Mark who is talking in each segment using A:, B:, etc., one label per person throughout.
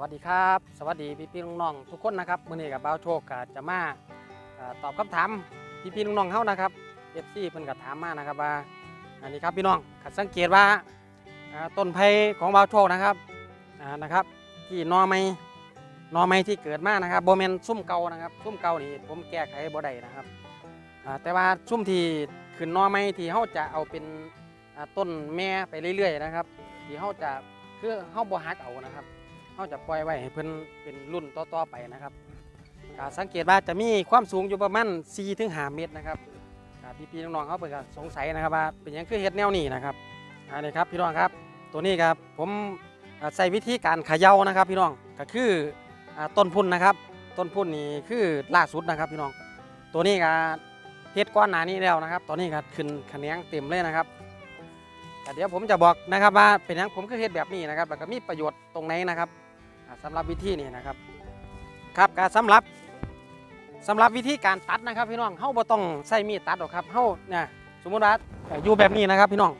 A: วัสดีครับ สวัสดีพี่พี่ๆน้องๆทุกคนนะครับมื่อนี้กับบ่าวโชคก็จะมาตอบคำถามพี่พี่ๆน้องๆเฮานะครับเอฟซีเพิ่นก็ถามมานะครับว่าอันนี้ครับพี่น้องขัดสังเกตว่าต้นไผ่ของบ่าวโชคนะครับนะครับ ที่นอไม้นอไม้ที่เกิดมานะครับโบเมนซุ่มเก่านะครับซุ่มเก่านี่ผมแก้ไขบ่ได้นะครับแต่ว่าซุ่มที่ขึ้นนอไม้ที่เฮาจะเอาเป็นต้นแม่ไปเรื่อยๆนะครับที่เฮาจะคือเฮาบ่หักเอานะครับ เขาจะปล่อยไว้ให้เพิ่นเป็นรุ่นต่อๆไปนะครับสังเกตว่าจะมีความสูงอยู่ประมาณ4ถึง5เมตรนะครับพี่ๆน้องๆเขาเพิ่นก็สงสัยนะครับว่าเป็นยังคือเฮ็ดแนวนี้นะครับอันนี้ครับพี่น้องครับตัวนี้ครับผมใส่วิธีการขย่านะครับ พี่น้องก็คือต้นพุ่นนะครับ ต้นพุ่นนี่คือล่าสุดนะครับพี่น้อง ตัวนี้ก็เฮ็ดก้อนหนานี้แล้วนะครับ ตอนนี้ก็ขึ้นขแขนงเต็มเลยนะครับแต่เดี๋ยวผมจะบอกนะครับว่าเป็นยังผมคือเฮ็ดแบบนี้นะครับแล้วก็มีประโยชน์ตรงไหนนะครับ สำหรับวิธีนี้นะครับครับการสำหรับสำหรับวิธีการตัดนะครับพี่น้องเฮาบ่ต้องใช้มีดตัดหรอกครับเฮาเนี่ยสมมุติว่าอยู่แบบนี้นะครับ พี่น้อง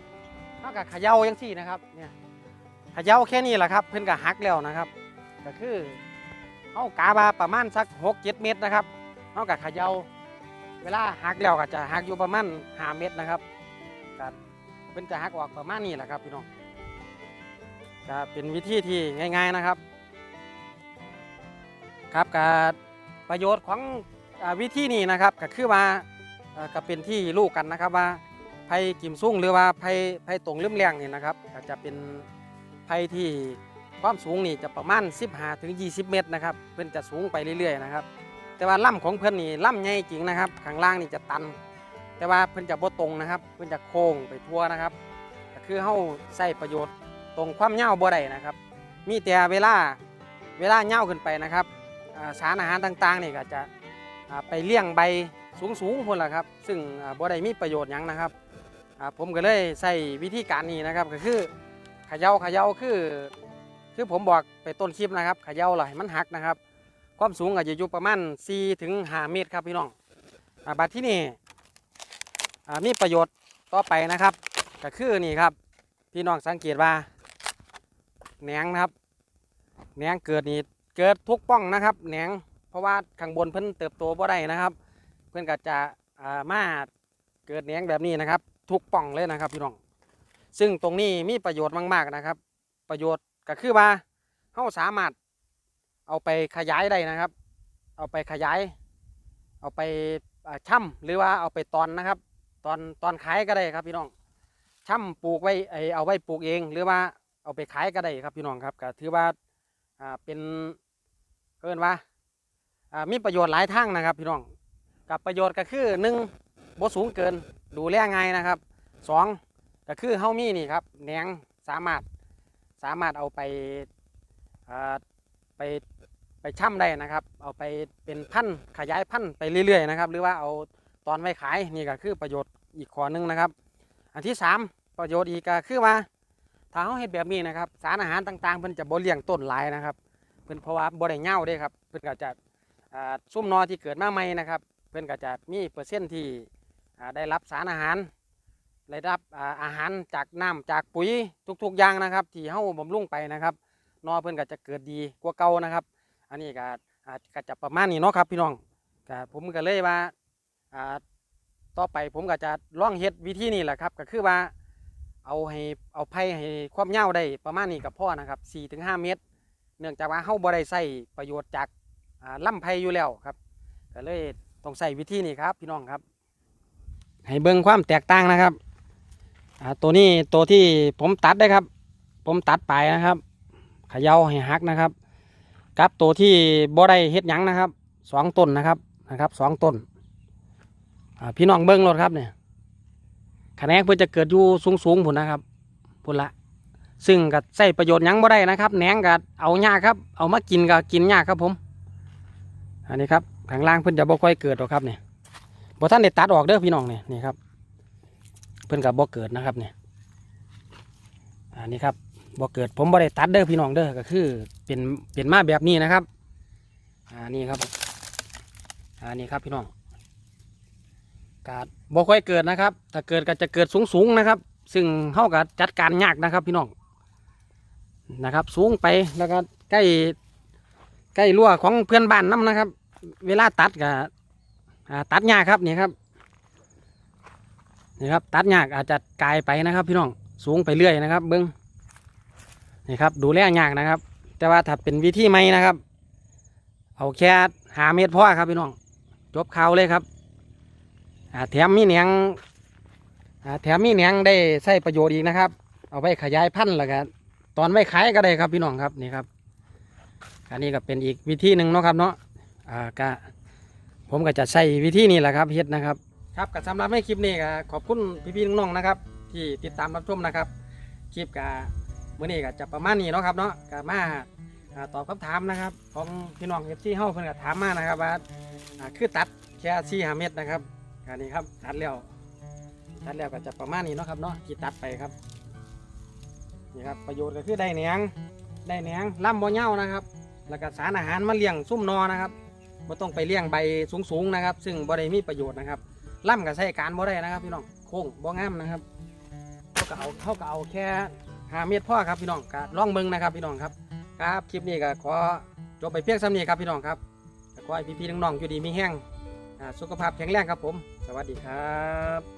A: เฮาก็เขย่าจังซี่นะครับเนี่ยขย่าแค่นี้แหละครับ เพิ่นก็หักแล้วนะครับ ก็คือเฮากาบาประมาณสัก6 7เจเมตรนะครับเฮาก็เขย่าเวลาหักแล้วก็จะหักอยู่ประมาณ5เมตรนะครับก็เพิ่นจะหักออกประมาณนี้แหละครับพี่น้องก็เป็นวิธีที่ง่าย ๆนะครับ ครับการประโยชน์ของอวิธีนี้นะครับก็คือว่าก็เป็นที่รู้กันนะครับว่าไผ่กิมซุ่งหรือว่าไผ่ไผ่ตรงเลืมแรงนี่นะครับก็จะเป็นไผ่ที่ความสูงนี่จะประมาณ 15ถึง20 เมตรนะครับเพื่อนจะสูงไปเรื่อยๆนะครับแต่ว่าล่ำของเพื่อนนี่ล่ำใหญ่จริงนะครับข้างล่างนี่จะตัน แต่ว่าเพื่อนจะบ่ตรงนะครับ เพื่อนจะโค้งไปทั่วนะครับก็คือเฮาใส่ประโยชน์ตรงความยาบ่ได้นะครับ มีแต่เวลาเวลาเงาวขึ้นไปนะครับ สารอาหารต่างๆนี่ก็จะไปเลี้ยงใบสูงๆพุ่นละครับ ซึ่งบ่ได้มีประโยชน์หยังนะครับผมก็เลยใส่วิธีการนี้นะครับ ก็คือขย่าขย่าคือ คือผมบอกไปต้นคลิปนะครับขย่าเลยมันหักนะครับ ความสูงอาจจะอยู่ประมาณ4ถึง5เมตรครับพี่น้องอบัดที่นี่มีประโยชน์ต่อไปนะครับ ก็คือนี่ครับ พี่น้องสังเกตว่าแหนงนะครับแหนงเกิดนี่ เกิดทุกป้องนะครับแหนงเพราะว่าข้างบนเพิ่นเติบโตบ่ได้นะครับ เพิ่อนก็จะามาเกิดแหนงแบบนี้นะครับ ทุกป้องเลยนะครับพี่น้อง ซึ่งตรงนี้มีประโยชน์มาก ๆนะครับ ประโยชน์ก็คือว่าเฮาสามารถเอาไปขยายได้นะครับ เอาไปขยาย เอาไปช่ำหรือว่าเอาไปตอนนะครับ ตอนตอนขายก็ได้ครับพี่น้องช่ำปลูกไว้ไอเอาไว้ปลูกเอง หรือว่าเอาไปขายก็ได้ครับพี่น้องครับก็ถือว่าเป็น เกินว่ามีประโยชน์หลายทางนะครับพี่น้องกับประโยชน์ก็คือหนึ่งบ่สูงเกินดูแลง่ายนะครับสองก็คือเฮามีนี่ครับแหนงสามารถสามารถเอาไปาไปไปช่ำได้นะครับ เอาไปเป็นพันธุ์ขยายพันธุ์ไปเรื่อยๆนะครับ หรือว่าเอาตอนไว้ขายนี่ก็คือประโยชน์อีกข้อหนึงนะครับ อันที่สามประโยชน์อีกก็คือว่าถ้าเขาเฮ็ดแบบนี้นะครับ สารอาหารต่างๆเพิ่นจะบ่เลี้ยงต้นหลายนะครับ เพิ่นเพราะว่าบ่ได้เหงาเด้ครับ เพิ่นก็จะอ่าซุ่มนอที่เกิดมาใหม่นะครับ เพิ่นก็จะมีเปอร์เซ็นต์ที่อ่าได้รับสารอาหาร ได้รับอ่าอาหารจากน้ำจากปุ๋ยทุกๆอย่างนะครับ ที่เฮาบำรุงไปนะครับนอเพิ่นก็จะเกิดดีกว่าเก่านะครับ อันนี้ก็อาจก็จะประมาณนี้เนาะครับพี่น้องก็ผมก็เลยว่าอ่าต่อไปผมก็จะล่องเฮ็ดวิธีนี้แหละครับ ก็คือว่าเอาให้เอาไผ่ให้ความยาวได้ประมาณนี้กับพ่อนะครับ4-5ถึงเมตร เนื่องจากว่าเฮาบ่ได้ใส่ประโยชน์จากอ่าลำไผ่อยู่แล้วครับก็เลยต้องใส่วิธีนี้ครับ พี่น้องครับ ให้เบิ่งความแตกต่างนะครับตัวนี้ตัวที่ผมตัดได้ครับ ผมตัดไปนะครับขย่าให้หักนะครับกับตัวที่บ่ได้เฮ็ดหยังนะครับสองต้นนะครับนะครับสองต้นพี่น้องเบิ่งรถครับเนี่ยคะแนนเพื่อจะเกิดอยู่สูงสูงๆผุนนะครับผุนละ ซึ่งก็ใช้ประโยชน์ยังบ่ได้นะครับแหนงก็เอายากครับ เอามากินก็กินยากครับผม อันนี้ครับข้างล่างเพิ่นจะบ่ค่อยเกิดหรอกครับเนี่ยบ่ท่านได้ตัดออกเด้อพี่น้องเนี่ยนี่ครับ เพิ่นกับบ่เกิดนะครับเนี่ยอันนี้ครับบ่เกิดผมบ่ได้ตัดเด้อพี่น้องเด้อก็คือเป็นเป็นมาแบบนี้นะครับอันนี้ครับอันนี้ครับพี่น้องกาดบ่ค่อยเกิดนะครับ ถ้าเกิดก็จะเกิดสูงๆนะครับ ซึ่งเท่ากับจัดการยากนะครับพี่น้อง นะครับ สูงไปแล้วก็ใกล้ใกล้รั้วของเพื่อนบ้านน้ำนะครับ เวลาตัดก็อ่าตัดยากครับนี่ครับนี่ครับตัดยากอาจจะกลายไปนะครับ พี่น้องสูงไปเรื่อยนะครับ เบิ้งนี่ครับดูแลยากนะครับ แต่ว่าถ้าเป็นวิธีใหม่นะครับ เอาแค่หาเมตรพอครับพี่น้องจบเขาเลยครับแถมมีเนียงแถมมีเนียงได้ใช้ประโยชน์อีกนะครับ เอาไปขยายพันธุ์แล้วก็ ตอนไว้ขายก็ได้ครับพี่น้องครับนี่ครับอันนี้ก็เป็นอีกวิธีหนึ่งเนาะครับเนาะอ่าก็ผมก็จะใช้วิธีนี้แหละครับเฮ็ดนะครับ ครับก็สำหรับในคลิปนี้ก็ขอบคุณพี่ๆน้องๆนะครับ ที่ติดตามรับชมนะครับ คลิปก็มื้อนี้ก็จะประมาณนี้เนาะครับเนาะก็มาอ่าตอบคำถามนะครับ ของพี่น้องเอฟซีเฮาเพิ่นก็ถามมานะครับว่าคือตัดแค่4 5เม็ดนะครับอันนี้ครับตัดแล้วตัดแล้วก็จะประมาณนี้เนาะครับเนาะที่ตัดไปครับ นี่ครับประโยชน์ก็คือได้แหนงได้แหนงล่ำบ่เหย้านะครับ แล้วก็สารอาหารมาเลี้ยงซุ่มนอนะครับบ่ต้องไปเลี้ยงใบสูงๆนะครับ ซึ่งบ่ได้มีประโยชน์นะครับล่ำก็ใช้การบ่ได้นะครับพี่น้องโค้งบ่งามนะครับเขาก็เอาเขาก็เอาแค่หาเม็ดพ่อครับพี่น้องก็ล่องเบิงนะครับพี่น้องครับครับคลิปนี้ก็ขอจบไปเพียงซ้ำนี้ครับพี่น้องครับขอให้พี่ๆน้องๆอยู่ดีมีแห้งสุขภาพแข็งแรงครับผม สวัสดีครับ